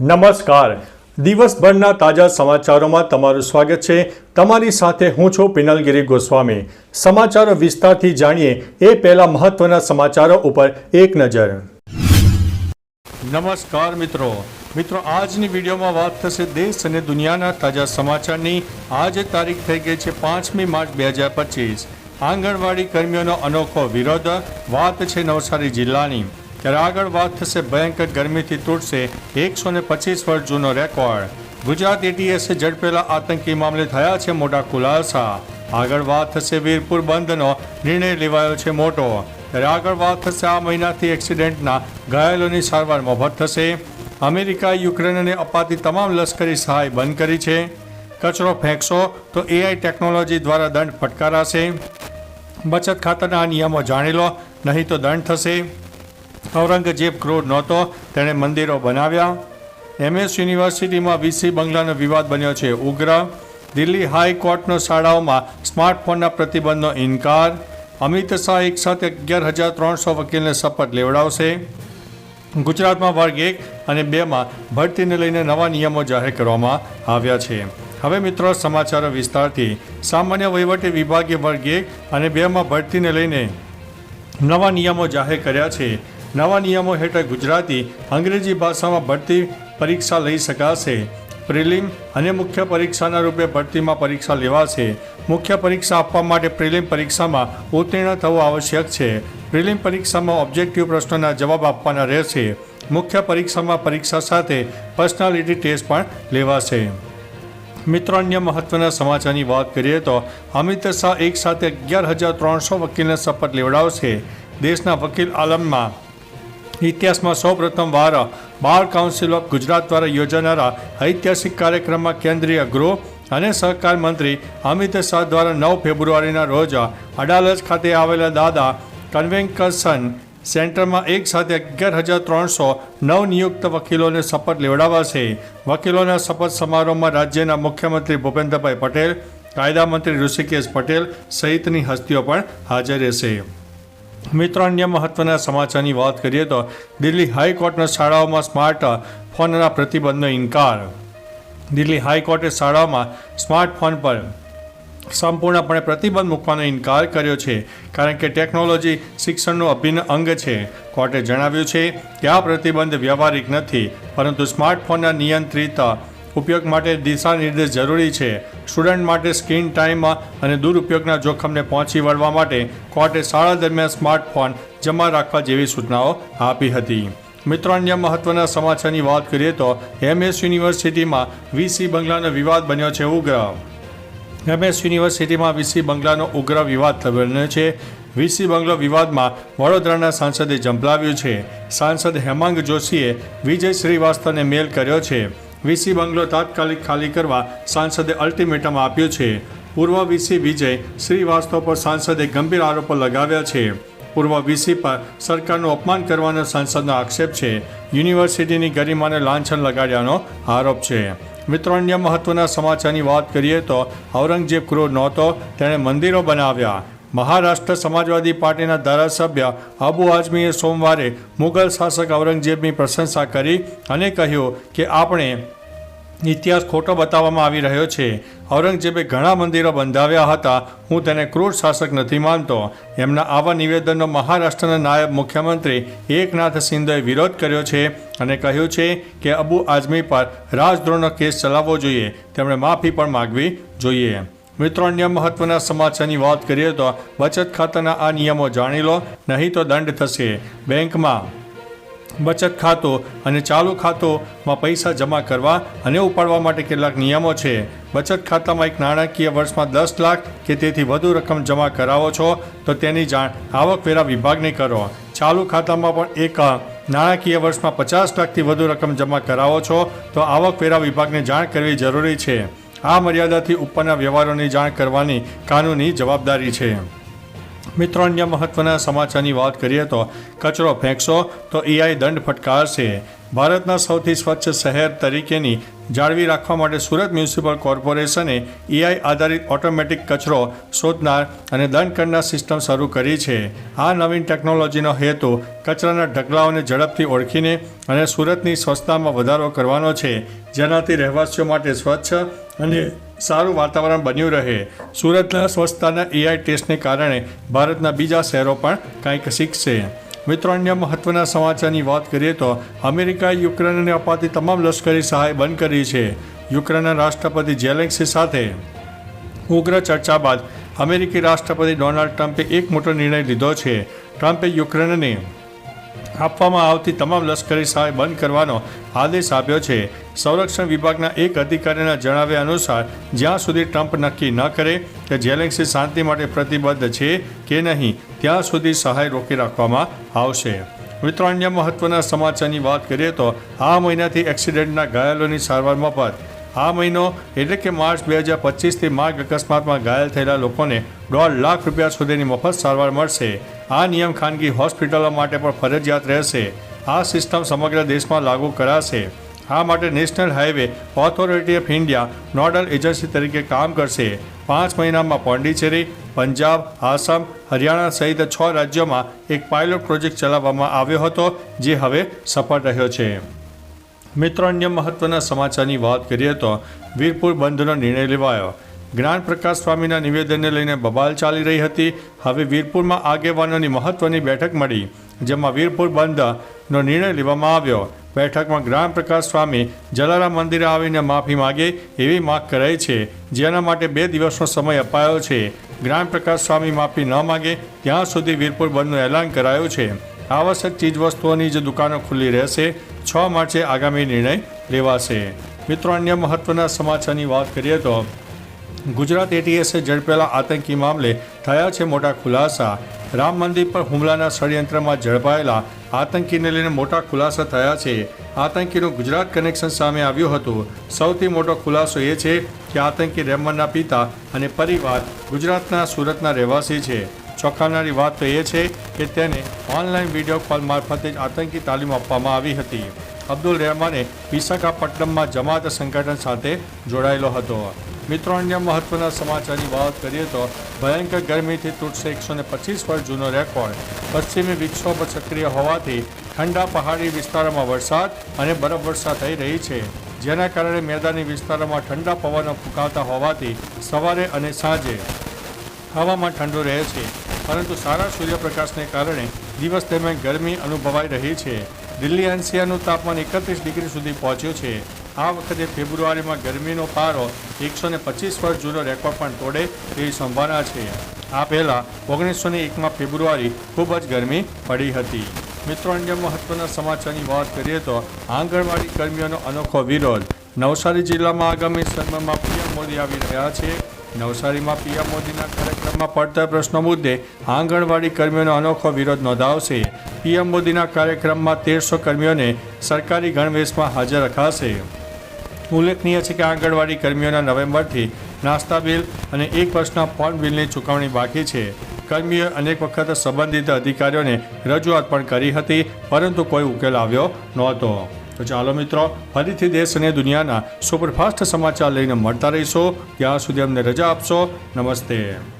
નમસ્કાર. દિવસભરના તાજા સમાચારોમાં તમારું સ્વાગત છે. તમારી સાથે હું છું પિનલગીરી ગોસ્વામી. સમાચારો વિસ્તારથી જાણીએ એ પહેલા મહત્વના સમાચારો ઉપર એક નજર. નમસ્કાર મિત્રો. મિત્રો, આજની વિડીયોમાં વાત થશે દેશ અને દુનિયાના તાજા સમાચારની. આજે તારીખ થઈ ગઈ છે પાંચમી માર્ચ બે હજાર પચીસ. આંગણવાડી કર્મીઓનો અનોખો વિરોધ. વાત છે નવસારી જિલ્લાની. ત્યારે આગળ વાત થશે ભયંકર ગરમીથી તૂટશે એકસો ને પચીસ વર્ષ જૂનો રેકોર્ડ. ગુજરાત એટીએસે ઝડપેલા આતંકી મામલે થયા છે મોટા ખુલાસા. આગળ વાત થશે વીરપુર બંધનો, નિર્ણય લેવાયો છે મોટો. ત્યારે આગળ વાત થશે આ મહિનાથી એક્સિડન્ટના ઘાયલોની સારવાર મફત થશે. અમેરિકાએ યુક્રેનને અપાતી તમામ લશ્કરી સહાય બંધ કરી છે. કચરો ફેંકશો તો એઆઈ ટેકનોલોજી દ્વારા દંડ ફટકારાશે. બચત ખાતાના આ નિયમો જાણી લો, નહીં તો દંડ થશે. ઔરંગઝેબ ક્રૂર નહોતો, તેણે મંદિરો બનાવ્યા. એમએસ યુનિવર્સિટીમાં વીસી બંગલાનો વિવાદ બન્યો છે, ઉગ્ર. દિલ્હી હાઈકોર્ટનો શાળાઓમાં સ્માર્ટફોનના પ્રતિબંધનો ઇનકાર. અમિત શાહ એક સાથે અગિયાર હજાર ત્રણસો વકીલને શપથ લેવડાવશે. ગુજરાતમાં વર્ગ એક અને બેમાં ભરતીને લઈને નવા નિયમો જાહેર કરવામાં આવ્યા છે. હવે મિત્રો, સમાચારો વિસ્તારથી. સામાન્ય વહીવટી વિભાગે વર્ગ એક અને બેમાં ભરતીને લઈને નવા નિયમો જાહેર કર્યા છે. નવા નિયમો હેઠળ ગુજરાતી, અંગ્રેજી ભાષામાં ભરતી પરીક્ષા લઈ શકાશે. પ્રિલિમ અને મુખ્ય પરીક્ષાના રૂપે ભરતીમાં પરીક્ષા લેવાશે. મુખ્ય પરીક્ષા આપવા માટે પ્રિલિમ પરીક્ષામાં ઉત્તીર્ણ થવું આવશ્યક છે. પ્રિલિમ પરીક્ષામાં ઓબ્જેક્ટિવ પ્રશ્નોના જવાબ આપવાના રહેશે. મુખ્ય પરીક્ષામાં પરીક્ષા સાથે પર્સનાલિટી ટેસ્ટ પણ લેવાશે. મિત્રો, અન્ય મહત્વના સમાચારની વાત કરીએ તો અમિત શાહ એક સાથે અગિયાર હજાર ત્રણસો વકીલને શપથ લેવડાવશે. દેશના વકીલ આલમમાં ઇતિહાસમાં સૌપ્રથમ વાર બાર કાઉન્સિલ ઓફ ગુજરાત દ્વારા યોજાનારા ઐતિહાસિક કાર્યક્રમમાં કેન્દ્રીય ગૃહ અને સહકાર મંત્રી અમિત શાહ દ્વારા નવ ફેબ્રુઆરીના રોજ અડાલજ ખાતે આવેલા દાદા કન્વેન્કશન સેન્ટરમાં એક સાથે અગિયાર હજાર ત્રણસો નવનિયુક્ત વકીલોને શપથ લેવડાવાશે. વકીલોના શપથ સમારોહમાં રાજ્યના મુખ્યમંત્રી ભૂપેન્દ્રભાઈ પટેલ, કાયદા મંત્રી ઋષિકેશ પટેલ સહિતની હસ્તીઓ પણ હાજર રહેશે. મિત્રો, અન્ય મહત્વના સમાચારની વાત કરીએ તો દિલ્હી હાઈકોર્ટના શાળાઓમાં સ્માર્ટ ફોનના પ્રતિબંધનો ઇનકાર. દિલ્હી હાઈકોર્ટે શાળાઓમાં સ્માર્ટફોન પર સંપૂર્ણપણે પ્રતિબંધ મૂકવાનો ઇનકાર કર્યો છે, કારણ કે ટેકનોલોજી શિક્ષણનું અભિન્ન અંગ છે. કોર્ટે જણાવ્યું છે, કે આ પ્રતિબંધ વ્યવહારિક નથી, પરંતુ સ્માર્ટફોનના નિયંત્રિત ઉપયોગ માટે દિશા નિર્દેશ જરૂરી છે. સ્ટુડન્ટ માટે સ્ક્રીન ટાઈમ અને દુરુપયોગના જોખમને પહોંચી વળવા માટે કોર્ટે શાળા દરમિયાન સ્માર્ટફોન જમા રાખવા જેવી સૂચનાઓ આપી હતી. મિત્રો, અન્ય મહત્વના સમાચારની વાત કરીએ તો એમએસ યુનિવર્સિટીમાં વીસી બંગલાનો વિવાદ બન્યો છે ઉગ્ર. એમએસ યુનિવર્સિટીમાં વીસી બંગલાનો ઉગ્ર વિવાદ થયો છે. વીસી બંગલો વિવાદમાં વડોદરાના સાંસદે ઝંપલાવ્યું છે. સાંસદ હેમાંગ જોશીએ વિજય શ્રીવાસ્તવને મેલ કર્યો છે. વીસી બંગલો તાત્કાલિક ખાલી કરવા સાંસદે અલ્ટિમેટમ આપ્યું છે. પૂર્વ વીસી વિજય શ્રીવાસ્તવ પર સાંસદે ગંભીર આરોપો લગાવ્યા છે. પૂર્વ વીસી પર સરકારનું અપમાન કરવાનો સાંસદનો આક્ષેપ છે. યુનિવર્સિટીની ગરિમાને લાંછન લગાડ્યાનો આરોપ છે. મિત્રો, અન્ય મહત્વના સમાચારની વાત કરીએ તો ઔરંગઝેબ ક્રૂર નહોતો, તેણે મંદિરો બનાવ્યા. મહારાષ્ટ્ર સમાજવાદી પાર્ટીના ધારાસભ્ય અબુ આઝમીએ સોમવારે મુઘલ શાસક ઔરંગઝેબની પ્રશંસા કરી અને કહ્યું કે આપણે ઇતિહાસ ખોટો બતાવવામાં આવી રહ્યો છે. ઔરંગઝેબે ઘણા મંદિરો બંધાવ્યા હતા. હું તેને ક્રૂર શાસક નથી માનતો. એમના આવા નિવેદનનો મહારાષ્ટ્રના નાયબ મુખ્યમંત્રી એકનાથ શિંદેએ વિરોધ કર્યો છે અને કહ્યું છે કે અબુ આઝમી પર રાજદ્રોહનો કેસ ચલાવવો જોઈએ. તેમણે માફી પણ માગવી જોઈએ. મિત્રો, અન્ય મહત્વના સમાચારની વાત કરીએ તો બચત ખાતાના આ નિયમો જાણી લો, નહીં તો દંડ થશે. બેંકમાં બચત ખાતું અને ચાલુ ખાતોમાં પૈસા જમા કરવા અને ઉપાડવા માટે કેટલાક નિયમો છે. બચત ખાતામાં એક નાણાકીય વર્ષમાં દસ લાખ કે તેથી વધુ રકમ જમા કરાવો છો, તો તેની જાણ આવકવેરા વિભાગને કરો. ચાલુ ખાતામાં પણ એક નાણાકીય વર્ષમાં પચાસ લાખથી વધુ રકમ જમા કરાવો છો, તો આવકવેરા વિભાગને જાણ કરવી જરૂરી છે. આ મર્યાદાથી ઉપરના વ્યવહારોની જાણ કરવાની કાનૂની જવાબદારી છે. મિત્રો, અન્ય મહત્વના સમાચારની વાત કરીએ તો કચરો ફેંકશો તો એઆઈ દંડ ફટકારશે. ભારતના સૌથી સ્વચ્છ શહેર તરીકેની જાળવી રાખવા માટે સુરત મ્યુનિસિપલ કોર્પોરેશને એઆઈ આધારિત ઓટોમેટિક કચરો શોધનાર અને દંડ કરનાર સિસ્ટમ શરૂ કરી છે. આ નવીન ટેકનોલોજીનો હેતુ કચરાના ઢગલાઓને ઝડપથી ઓળખીને અને સુરતની સ્વચ્છતામાં વધારો કરવાનો છે. જેનાથી રહેવાસીઓ માટે સ્વચ્છ અને સારું વાતાવરણ બન્યું રહે. સુરતના સ્વચ્છતાના એઆઈ ટેસ્ટને કારણે ભારતના બીજા શહેરો પણ કંઈક શીખશે. મિત્રો, અન્ય મહત્વના સમાચારની વાત કરીએ તો અમેરિકાએ યુક્રેનને અપાતી તમામ લશ્કરી સહાય બંધ કરી છે. યુક્રેનના રાષ્ટ્રપતિ જેલેન્સી સાથે ઉગ્ર ચર્ચા બાદ અમેરિકી રાષ્ટ્રપતિ ડોનાલ્ડ ટ્રમ્પે એક મોટો નિર્ણય લીધો છે. ટ્રમ્પે યુક્રેનને આપવામાં આવતી તમામ લશ્કરી સહાય બંધ કરવાનો આદેશ આપ્યો છે. સંરક્ષણ વિભાગના એક અધિકારીના જણાવ્યા અનુસાર, જ્યાં સુધી ટ્રમ્પ નક્કી ન કરે કે જેલેન્સી શાંતિ માટે પ્રતિબદ્ધ છે કે નહીં, ત્યાં સુધી સહાય રોકી રાખવામાં આવશે. મિત્રો, અન્ય મહત્વના સમાચારની વાત કરીએ તો, આ મહિનાથી એક્સિડન્ટના ઘાયલોની સારવાર મફત. આ મહિનો, એટલે કે માર્ચ બે હજાર પચીસથી માર્ગ અકસ્માતમાં ઘાયલ થયેલા લોકોને દોઢ લાખ રૂપિયા સુધીની મફત સારવાર મળશે. આ નિયમ ખાનગી હોસ્પિટલો માટે પણ ફરજિયાત રહેશે. આ સિસ્ટમ સમગ્ર દેશમાં લાગુ કરાશે. આ માટે national highway authority of India nodal agency તરીકે કામ કરશે. પાંચ મહિનામાં પોંડિચેરી, પંજાબ, આસામ, હરિયાણા સહિત છ રાજ્યોમાં એક પાયલોટ પ્રોજેક્ટ ચલાવવામાં આવ્યો હતો, જે હવે સફળ રહ્યો છે. મિત્રો, અન્ય મહત્વના સમાચારની વાત કરીએ તો વીરપુર બંધનો નિર્ણય લેવાયો. જ્ઞાન પ્રકાશ સ્વામીના નિવેદનને લઈને બબાલ ચાલી રહી હતી. હવે વીરપુરમાં આગેવાનોની મહત્વની બેઠક મળી, જેમાં વીરપુર બંધનો નિર્ણય લેવામાં આવ્યો. બેઠકમાં જ્ઞાન પ્રકાશ સ્વામી જલારામ મંદિરે આવીને માફી માગે એવી માગ કરાઈ છે. જેના માટે બે દિવસનો સમય અપાયો છે. જ્ઞાન પ્રકાશ સ્વામી માફી ન માગે ત્યાં સુધી વીરપુર બંધનું એલાન કરાયું છે. આવશ્યક ચીજવસ્તુઓની જે દુકાનો ખુલ્લી રહેશે. છ માર્ચે આગામી નિર્ણય લેવાશે. મિત્રો, અન્ય મહત્વના સમાચારની વાત કરીએ તો ગુજરાત એટીએસે ઝડપેલા આતંકી મામલે થયા છે મોટા ખુલાસા. રામ મંદિર પર હુમલાના ષડયંત્રમાં ઝડપાયેલા આતંકીને લઈને મોટા ખુલાસા થયા છે. આતંકીનું ગુજરાત કનેક્શન સામે આવ્યું હતું. સૌથી મોટો ખુલાસો એ છે કે આતંકી રેમનના પિતા અને પરિવાર ગુજરાતના સુરતના રહેવાસી છે. ચોંકાવનારી વાત તો એ છે કે તેને ઓનલાઈન વીડિયો કોલ મારફતે જ આતંકી તાલીમ આપવામાં આવી હતી. અબ્દુલ રહેમાને વિશાખાપટ્ટનમમાં જમાત સંગઠન સાથે જોડાયેલો હતો. મિત્રો, અન્ય મહત્વના સમાચારની વાત કરીએ તો ભયંકર ગરમીથી તૂટશે એકસો ને પચીસ વર્ષ જૂનો રેકોર્ડ. પશ્ચિમી વિક્ષોભ સક્રિય હોવાથી ઠંડા પહાડી વિસ્તારોમાં વરસાદ અને બરફવર્ષા થઈ રહી છે. જેના કારણે મેદાની વિસ્તારોમાં ઠંડા પવનો ફૂંકાતા હોવાથી સવારે અને સાંજે હવામાં ઠંડુ રહે છે. પરંતુ સારા સૂર્યપ્રકાશને કારણે દિવસ દરમિયાન ગરમી અનુભવાઈ રહી છે. દિલ્હી એનસીઆરનું તાપમાન એકત્રીસ ડિગ્રી સુધી પહોંચ્યું છે. આ વખતે ફેબ્રુઆરીમાં ગરમીનો પારો એકસો ને પચીસ વર્ષ જૂનો રેકોર્ડ પણ તોડે તેવી સંભાવના છે. આ પહેલાં ઓગણીસો ને એકમાં ફેબ્રુઆરી ખૂબ જ ગરમી પડી હતી. મિત્રો, અન્ય મહત્વના સમાચારની વાત કરીએ તો આંગણવાડી કર્મીઓનો અનોખો વિરોધ. નવસારી જિલ્લામાં આગામી સમયમાં પીએમ મોદી આવી રહ્યા છે. નવસારીમાં પીએમ મોદીના કાર્યક્રમમાં પડતર પ્રશ્નો મુદ્દે આંગણવાડી કર્મીઓનો અનોખો વિરોધ નોંધાવશે. પીએમ મોદીના કાર્યક્રમમાં તેરસો કર્મીઓને સરકારી ગણવેશમાં હાજર રખાશે. ઉલ્લેખનીય છે કે આંગણવાડી કર્મીઓના નવેમ્બરથી નાસ્તા બિલ અને એક વર્ષના ફોન બિલની ચૂકવણી બાકી છે. કર્મીઓએ અનેક વખત સંબંધિત અધિકારીઓને રજૂઆત પણ કરી હતી, પરંતુ કોઈ ઉકેલ આવ્યો નહોતો. તો ચાલો મિત્રો, ફરીથી દેશ અને દુનિયાના સુપરફાસ્ટ સમાચાર લઈને મળતા રહીશો. ત્યાં સુધી અમને રજા આપશો. નમસ્તે.